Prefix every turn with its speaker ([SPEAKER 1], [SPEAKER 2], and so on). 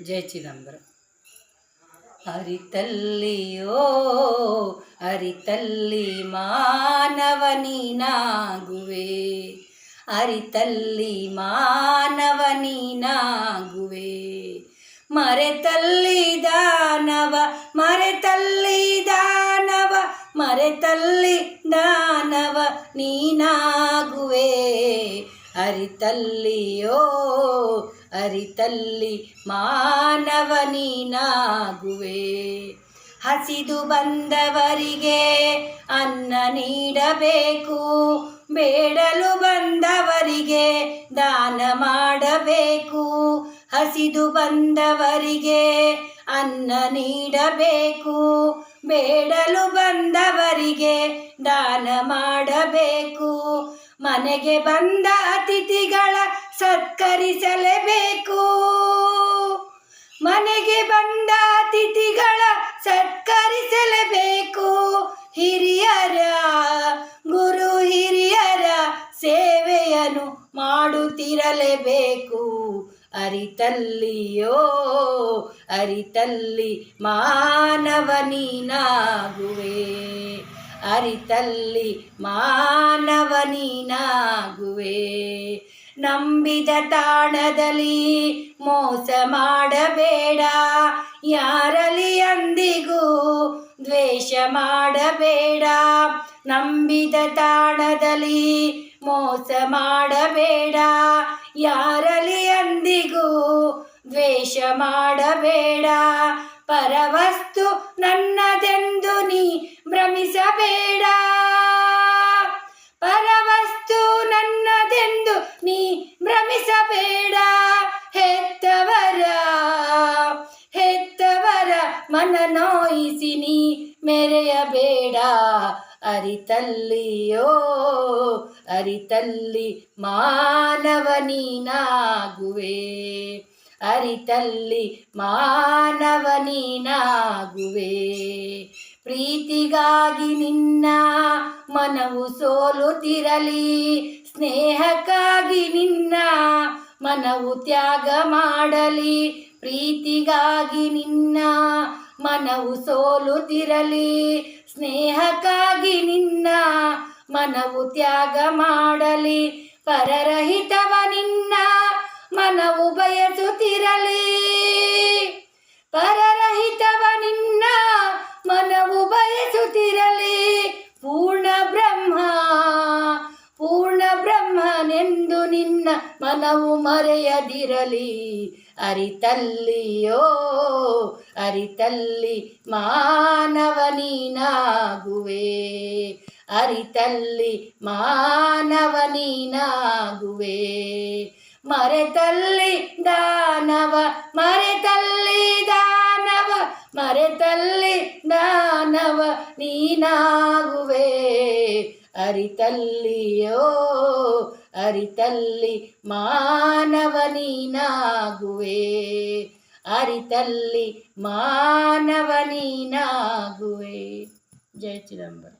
[SPEAKER 1] ಜಯ ಚಿದಂಬರ ಅರಿತಲ್ಲಿಯೋ ಅರಿತಲ್ಲಿ ಮಾನವ ನೀನಾಗುವೆ ಅರಿತಲ್ಲಿ ಮಾನವ ನೀನಾಗುವೆ ಮರೆತಲ್ಲಿ ದಾನವ ಮರೆತಲ್ಲಿ ದಾನವ ಮರೆತಲ್ಲಿ ದಾನವ ನೀನಾಗುವೆ ಅರಿತಲ್ಲಿಯೋ, ಅರಿತಲ್ಲಿ ಮಾನವ ನೀನಾಗುವೆ. ಹಸಿದು ಬಂದವರಿಗೆ ಅನ್ನ ನೀಡಬೇಕು, ಬೇಡಲು ಬಂದವರಿಗೆ ದಾನ ಮಾಡಬೇಕು. ಹಸಿದು ಬಂದವರಿಗೆ ಅನ್ನ ನೀಡಬೇಕು, ಬೇಡಲು ಬಂದವರಿಗೆ ದಾನ ಮಾಡಬೇಕು. ಮನೆಗೆ ಬಂದ ಅತಿಥಿಗಳ ಸತ್ಕರಿಸಲೇಬೇಕು. ಮನೆಗೆ ಬಂದ ಅತಿಥಿಗಳ ಸತ್ಕರಿಸಲೇಬೇಕು. ಹಿರಿಯರ, ಗುರು ಹಿರಿಯರ ಸೇವೆಯನ್ನು ಮಾಡುತ್ತಿರಲೇಬೇಕು. ಅರಿತಲ್ಲಿಯೋ, ಅರಿತಲ್ಲಿ ಮಾನವ ನೀನಾಗುವೆ. ಅರಿತಲ್ಲಿ ಮಾನವ ನೀನಾಗುವೆ ನಂಬಿದ ತಾಣದಲ್ಲಿ ಮೋಸ ಮಾಡಬೇಡ. ಯಾರಲ್ಲಿ ಅಂದಿಗೂ ದ್ವೇಷ ಮಾಡಬೇಡ. ನಂಬಿದ ತಾಣದಲ್ಲಿ ಮೋಸ ಮಾಡಬೇಡ. ಯಾರಲ್ಲಿ ಅಂದಿಗೂ ದ್ವೇಷ ಮಾಡಬೇಡ. ಪರವಸ್ತು ನನ್ನದೆಂದು ಹೆತ್ತವರ ಮನ ನೋಯಿಸಿ ನೀ ಮೆರೆಯಬೇಡ. ಅರಿತಲ್ಲಿಯೋ, ಅರಿತಲ್ಲಿ ಮಾನವನೀನಾಗುವೆ ಅರಿತಲ್ಲಿ ಮಾನವನೀನಾಗುವೆ ಪ್ರೀತಿಗಾಗಿ ನಿನ್ನ ಮನವು ಸೋಲುತ್ತಿರಲಿ, ಸ್ನೇಹಕ್ಕಾಗಿ ನಿನ್ನ ಮನವು ತ್ಯಾಗ ಮಾಡಲಿ, ಪ್ರೀತಿಗಾಗಿ ನಿನ್ನ ಮನವು ಸೋಲುತ್ತಿರಲಿ, ಸ್ನೇಹಕ್ಕಾಗಿ ನಿನ್ನ ಮನವು ತ್ಯಾಗ ಮಾಡಲಿ, ಪರರಹಿತವ ನಿನ್ನ ಮನವು ಬಯಸುತ್ತಿರಲಿ. ನಿನ್ನ ಮನವು ಮರೆಯದಿರಲಿ ಅರಿತಲ್ಲಿಯೋ ಅರಿತಲ್ಲಿ ಮಾನವ ನೀನಾಗುವೆ ಅರಿತಲ್ಲಿ ಮಾನವ ನೀನಾಗುವೆ ಮರೆತಲ್ಲಿ ದಾನವ ಮರೆತಲ್ಲಿ ದಾನವ ಮರೆತಲ್ಲಿ ದಾನವ ನೀನಾಗುವೆ ಅರಿತಲ್ಲಿಯೋ ಅರಿತಲ್ಲಿ ಮಾನವ ನೀನಾಗುವೆ ಅರಿತಲ್ಲಿ ಮಾನವ ನೀನಾಗುವೆ ಜಯ ಚಿದಂಬರ